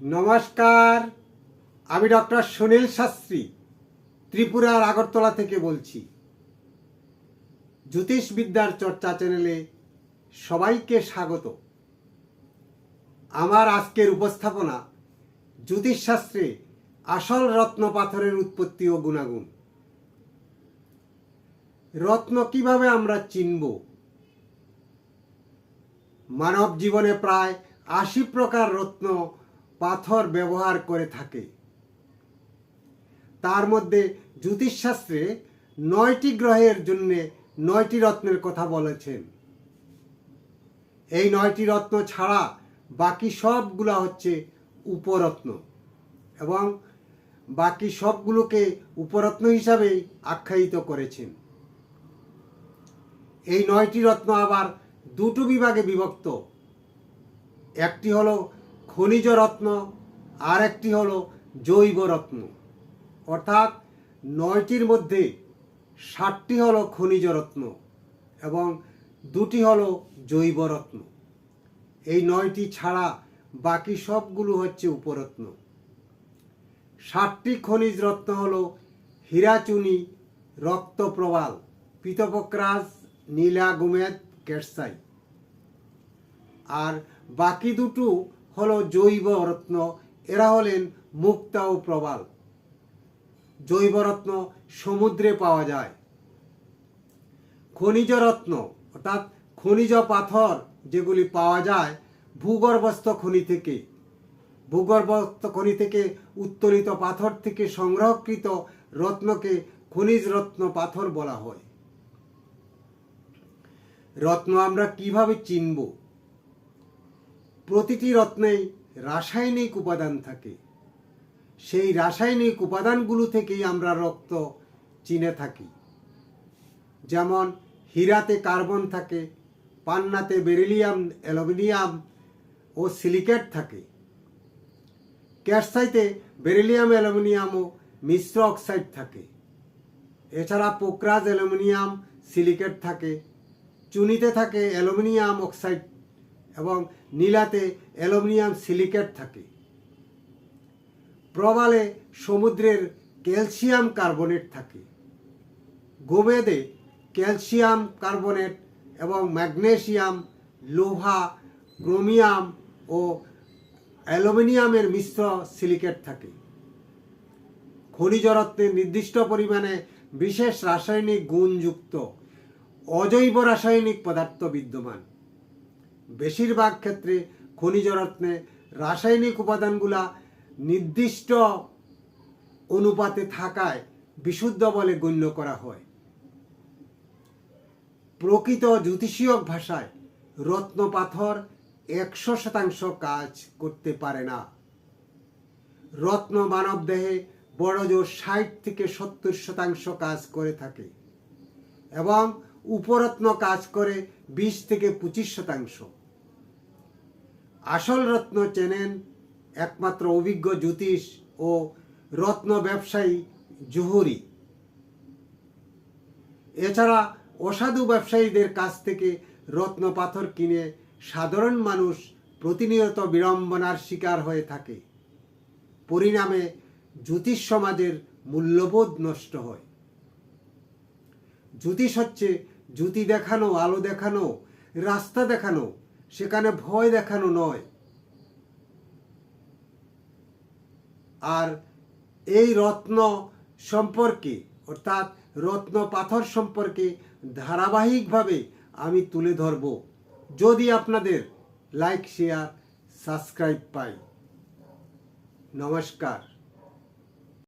নমস্কার, আমি ডক্টর সুনীল শাস্ত্রী, ত্রিপুরার আগরতলা থেকে বলছি। জ্যোতিষবিদ্যার চর্চা চ্যানেলে সবাইকে স্বাগত। আমার আজকের উপস্থাপনা জ্যোতিষশাস্ত্রে আসল রত্ন পাথরের উৎপত্তি ও গুণাগুণ। রত্ন কীভাবে আমরা চিনব? মানব জীবনে প্রায় আশি প্রকার রত্ন পাথর ব্যবহার করে থাকে। তার মধ্যে জ্যোতিষশাস্ত্রে নয়টি গ্রহের জন্য নয়টি রত্নের কথা বলেছেন। এই নয়টি রত্ন ছাড়া বাকি সবগুলা হচ্ছে উপরত্ন এবং বাকি সবগুলোকে উপরত্ন হিসাবেই আখ্যায়িত করেছেন। এই নয়টি রত্ন আবার দুটো বিভাগে বিভক্ত। একটি হলো খনিজ রত্ন আর একটি হলো জৈব রত্ন। অর্থাৎ নয়টির মধ্যে ষাটটি হলো খনিজ রত্ন এবং দুটি হলো জৈব রত্ন। এই নয়টি ছাড়া বাকি সবগুলো হচ্ছে উপরত্ন। ষাটটি খনিজ রত্ন হলো হীরাচুনি, রক্তপ্রবাল পিতপক্রাস নীলা গুমেদ কেরসাই আর বাকি দুটো হলো জৈব রত্ন। এরা হলেন মুক্তা ও প্রবাল। জৈব রত্ন সমুদ্রে পাওয়া যায়। খনিজ রত্ন, অর্থাৎ খনিজ পাথর যেগুলি পাওয়া যায় ভূগর্ভস্থ খনি থেকে। ভূগর্ভস্থ খনি থেকে উত্তোলিত পাথর থেকে সংগ্রহকৃত রত্নকে খনিজ রত্ন পাথর বলা হয়। রত্ন আমরা কীভাবে চিনব? প্রতিটি রত্নেই রাসায়নিক উপাদান থাকে। সেই রাসায়নিক উপাদানগুলো থেকেই আমরা রক্ত চিনে থাকি। যেমন, হীরাতে কার্বন থাকে, পান্নাতে বেরিলিয়াম, অ্যালুমিনিয়াম ও সিলিকেট থাকে। ক্যাটসাইতে বেরিলিয়াম, অ্যালুমিনিয়াম ও মিশ্র অক্সাইড থাকে। এছাড়া পোকরাজ, অ্যালুমিনিয়াম, সিলিকেট থাকে। চুনিতে থাকে অ্যালুমিনিয়াম অক্সাইড নীলাতে অ্যালুমিনিয়াম সিলিকেট থাকে। প্রবালে সমুদ্রের ক্যালসিয়াম কার্বনেট থাকে। গোমেদে ক্যালসিয়াম কার্বনেট এবং ম্যাগনেসিয়াম, লোহা, ক্রোমিয়াম ও অ্যালুমিনিয়ামের মিশ্র সিলিকেট থাকে। খনিজ রত্নে নির্দিষ্ট পরিমাণে বিশেষ রাসায়নিক গুণযুক্ত অজৈব রাসায়নিক পদার্থ বিদ্যমান। বেশিরভাগ ক্ষেত্রে খনিজ রত্নে রাসায়নিক উপাদানগুলা নির্দিষ্ট অনুপাতে থাকায় বিশুদ্ধ বলে গণ্য করা হয়। প্রকৃত জ্যোতিষীয় ভাষায় রত্ন পাথর একশো শতাংশ কাজ করতে পারে না। রত্ন মানব দেহে বড় জোর ষাট থেকে সত্তর শতাংশ কাজ করে থাকে এবং উপরত্ন কাজ করে বিশ থেকে পঁচিশ শতাংশ। আসল রত্ন চেনেন একমাত্র অভিজ্ঞ জ্যোতিষ ও রত্ন ব্যবসায়ী জুহুরি। এছাড়া অসাধু ব্যবসায়ীদের কাছ থেকে রত্ন পাথর কিনে সাধারণ মানুষ প্রতিনিয়ত বিড়ম্বনার শিকার হয়ে থাকে। পরিণামে জ্যোতিষ সমাজের মূল্যবোধ নষ্ট হয়। জ্যোতিষ হচ্ছে জ্যোতি দেখানো, আলো দেখানো, রাস্তা দেখানো সেখানে ভয় দেখানো নয়। আর এই রত্ন সম্পর্কে, অর্থাৎ রত্ন পাথর সম্পর্কে ধারাবাহিকভাবে আমি তুলে ধরব। যদি আপনাদের লাইক শেয়ার সাবস্ক্রাইব পাই। নমস্কার।